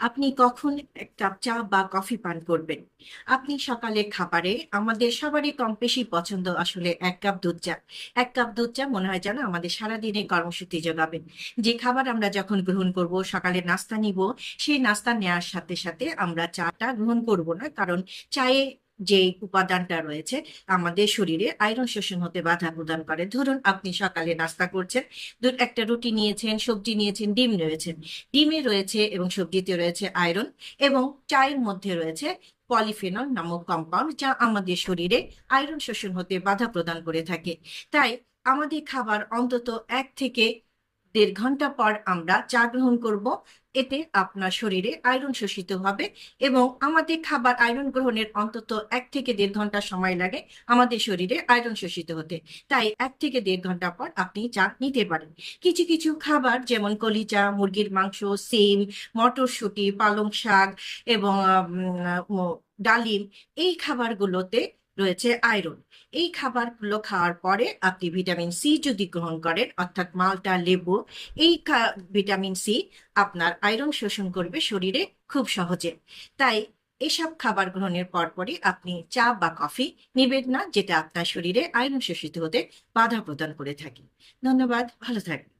আপনি কখন এক কাপ চা বা কফি পান করবেন? আপনি সকালে খাবারে, আমাদের সবারই কম বেশি পছন্দ আসলে এক কাপ দুধ চা। এক কাপ দুধ চা মনে হয় যেন আমাদের সারাদিনে কর্মসূচি যোগাবেন। যে খাবার আমরা যখন গ্রহণ করব সকালে নাস্তা নিব, সেই নাস্তা নেওয়ার সাথে সাথে আমরা চাটা গ্রহণ করব না। কারণ চায়ে যে উপাদানটা রয়েছে আমাদের শরীরে আয়রন শোষণ হতে বাধা প্রদান করে। ধরুন, আপনি সকালে নাস্তা করছেন দু একটা রুটি নিয়েছেন, সবজি নিয়েছেন, ডিম রয়েছেন ডিমে রয়েছে এবং সবজিতে রয়েছে আয়রন এবং চায়ের মধ্যে রয়েছে পলিফেনল নামক কম্পাউন্ড যা আমাদের শরীরে আয়রন শোষণ হতে বাধা প্রদান করে থাকে। তাই আমাদের খাবার অন্তত এক থেকে দেড় ঘণ্টা পর আমরা চা গ্রহণ করব। এতে আপনার শরীরে আয়রন শোষিত হবে এবং আমাদের খাবার আয়রন গ্রহণের অন্তত এক থেকে দেড় ঘণ্টা সময় লাগে আমাদের শরীরে আয়রন শোষিত হতে। তাই এক থেকে দেড় ঘণ্টা পর আপনি চা নিতে পারেন। কিছু কিছু খাবার যেমন কলিচা মুরগির মাংস, সিম, মটরশুঁটি, পালং শাক এবং ডালিম এই খাবারগুলোতে রয়েছে আয়রন। এই খাবারগুলো খাওয়ার পরে আপনি ভিটামিন সি যদি গ্রহণ করেন, অর্থাৎ মালটা, লেবু, এই ভিটামিন সি আপনার আয়রন শোষণ করবে শরীরে খুব সহজে। তাই এসব খাবার গ্রহণের পরপরই আপনি চা বা কফি নেবেন না, যেটা আপনার শরীরে আয়রন শোষিত হতে বাধা প্রদান করে থাকে। ধন্যবাদ, ভালো থাকবেন।